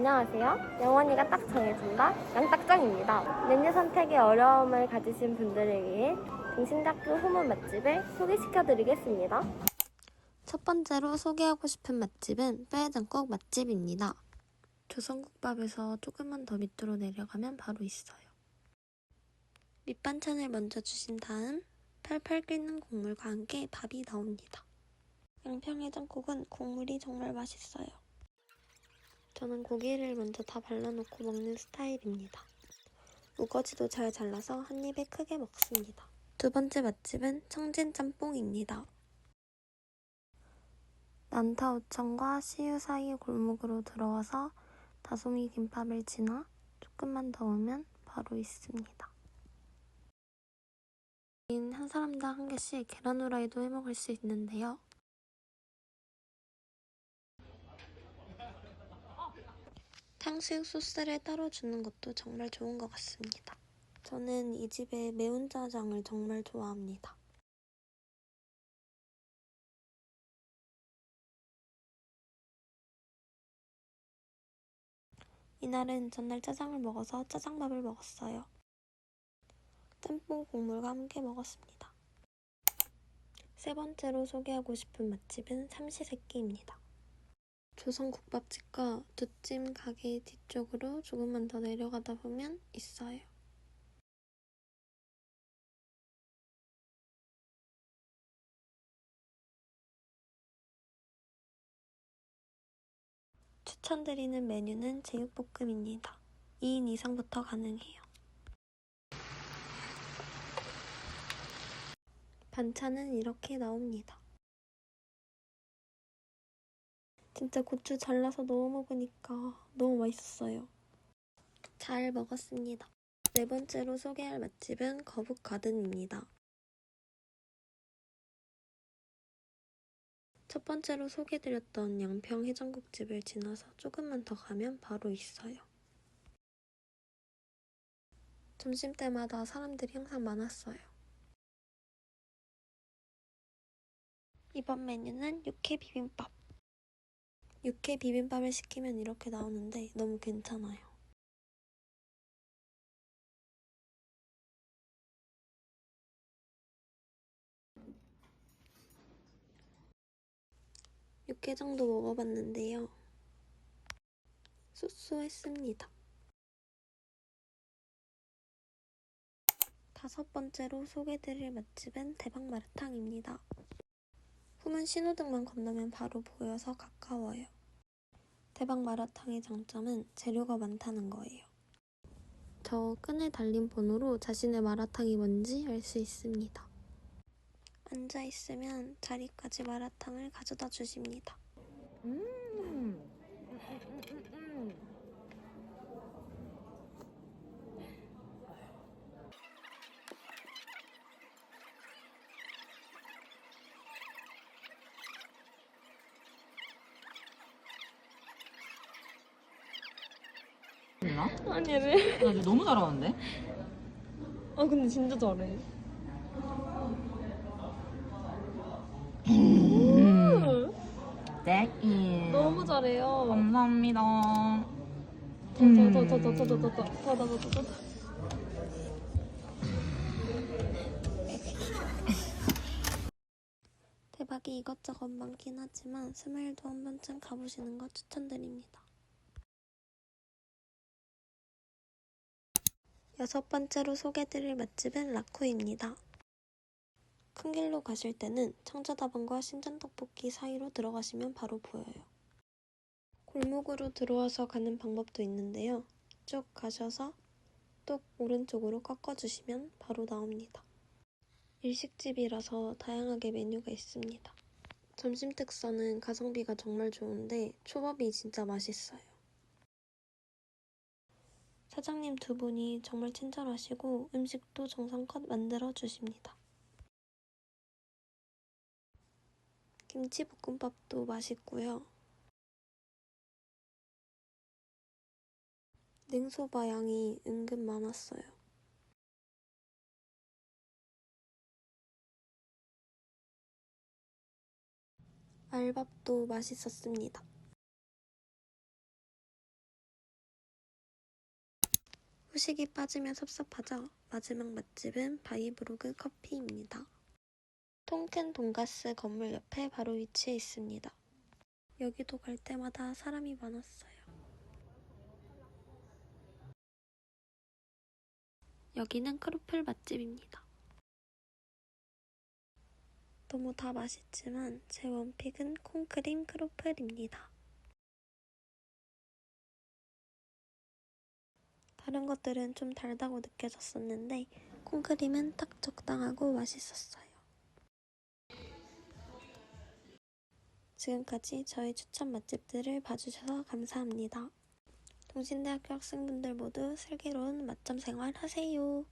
안녕하세요. 영원이가 딱 정해준다. 양딱정입니다. 메뉴 선택에 어려움을 가지신 분들을 위해 등신대학교 후문 맛집을 소개시켜드리겠습니다. 첫 번째로 소개하고 싶은 맛집은 뼈해장국 맛집입니다. 조선국밥에서 조금만 더 밑으로 내려가면 바로 있어요. 밑반찬을 먼저 주신 다음 팔팔 끓는 국물과 함께 밥이 나옵니다. 양평해장국은 국물이 정말 맛있어요. 저는 고기를 먼저 다 발라놓고 먹는 스타일입니다. 우거지도 잘 잘라서 한 입에 크게 먹습니다. 두 번째 맛집은 청진 짬뽕입니다. 난타오천과 시유 사이 골목으로 들어와서 다솜이 김밥을 지나 조금만 더 오면 바로 있습니다. 한 사람당 한 개씩 계란 후라이도 해 먹을 수 있는데요. 탕수육 소스를 따로 주는 것도 정말 좋은 것 같습니다. 저는 이 집의 매운 짜장을 정말 좋아합니다. 이날은 전날 짜장을 먹어서 짜장밥을 먹었어요. 짬뽕 국물과 함께 먹었습니다. 세 번째로 소개하고 싶은 맛집은 삼시세끼입니다. 조선국밥집과 두찜 가게 뒤쪽으로 조금만 더 내려가다 보면 있어요. 추천드리는 메뉴는 제육볶음입니다. 2인 이상부터 가능해요. 반찬은 이렇게 나옵니다. 진짜 고추 잘라서 넣어 먹으니까 너무 맛있었어요. 잘 먹었습니다. 네 번째로 소개할 맛집은 거북가든입니다. 첫 번째로 소개드렸던 양평 해장국집을 지나서 조금만 더 가면 바로 있어요. 점심때마다 사람들이 항상 많았어요. 이번 메뉴는 육회 비빔밥. 육회 비빔밥을 시키면 이렇게 나오는데 너무 괜찮아요. 육개장도 먹어봤는데요. 쏘쏘했습니다. 다섯 번째로 소개드릴 맛집은 대박마라탕입니다. 후문 신호등만 건너면 바로 보여서 가까워요. 대박 마라탕의 장점은 재료가 많다는 거예요. 저 끈에 달린 번호로 자신의 마라탕이 뭔지 알 수 있습니다. 앉아 있으면 자리까지 마라탕을 가져다 주십니다. 음. 음, 음, 음, 음. 되나? 아니 왜? 나 이제 너무 잘하는데? 아 근데 진짜 잘해. That is. 너무 잘해요. 감사합니다. 더더더더더더더더더더더더 대박이 이것저것 많긴 하지만 스마일도 한 번쯤 가보시는 거 추천드립니다. 여섯 번째로 소개드릴 맛집은 라쿠입니다. 큰 길로 가실 때는 청자다방과 신전떡볶이 사이로 들어가시면 바로 보여요. 골목으로 들어와서 가는 방법도 있는데요. 쭉 가셔서 또 오른쪽으로 꺾어주시면 바로 나옵니다. 일식집이라서 다양하게 메뉴가 있습니다. 점심 특선은 가성비가 정말 좋은데 초밥이 진짜 맛있어요. 사장님 두 분이 정말 친절하시고 음식도 정성껏 만들어 주십니다. 김치 볶음밥도 맛있고요. 냉소바 양이 은근 많았어요. 알밥도 맛있었습니다. 후식이 빠지면 섭섭하죠. 마지막 맛집은 바이브로그 커피입니다. 통큰 돈가스 건물 옆에 바로 위치해 있습니다. 여기도 갈 때마다 사람이 많았어요. 여기는 크로플 맛집입니다. 너무 다 맛있지만 제 원픽은 콩크림 크로플입니다. 다른 것들은 좀 달다고 느껴졌었는데 콩크림은 딱 적당하고 맛있었어요. 지금까지 저희 추천 맛집들을 봐주셔서 감사합니다. 동신대학교 학생분들 모두 슬기로운 맛점 생활 하세요.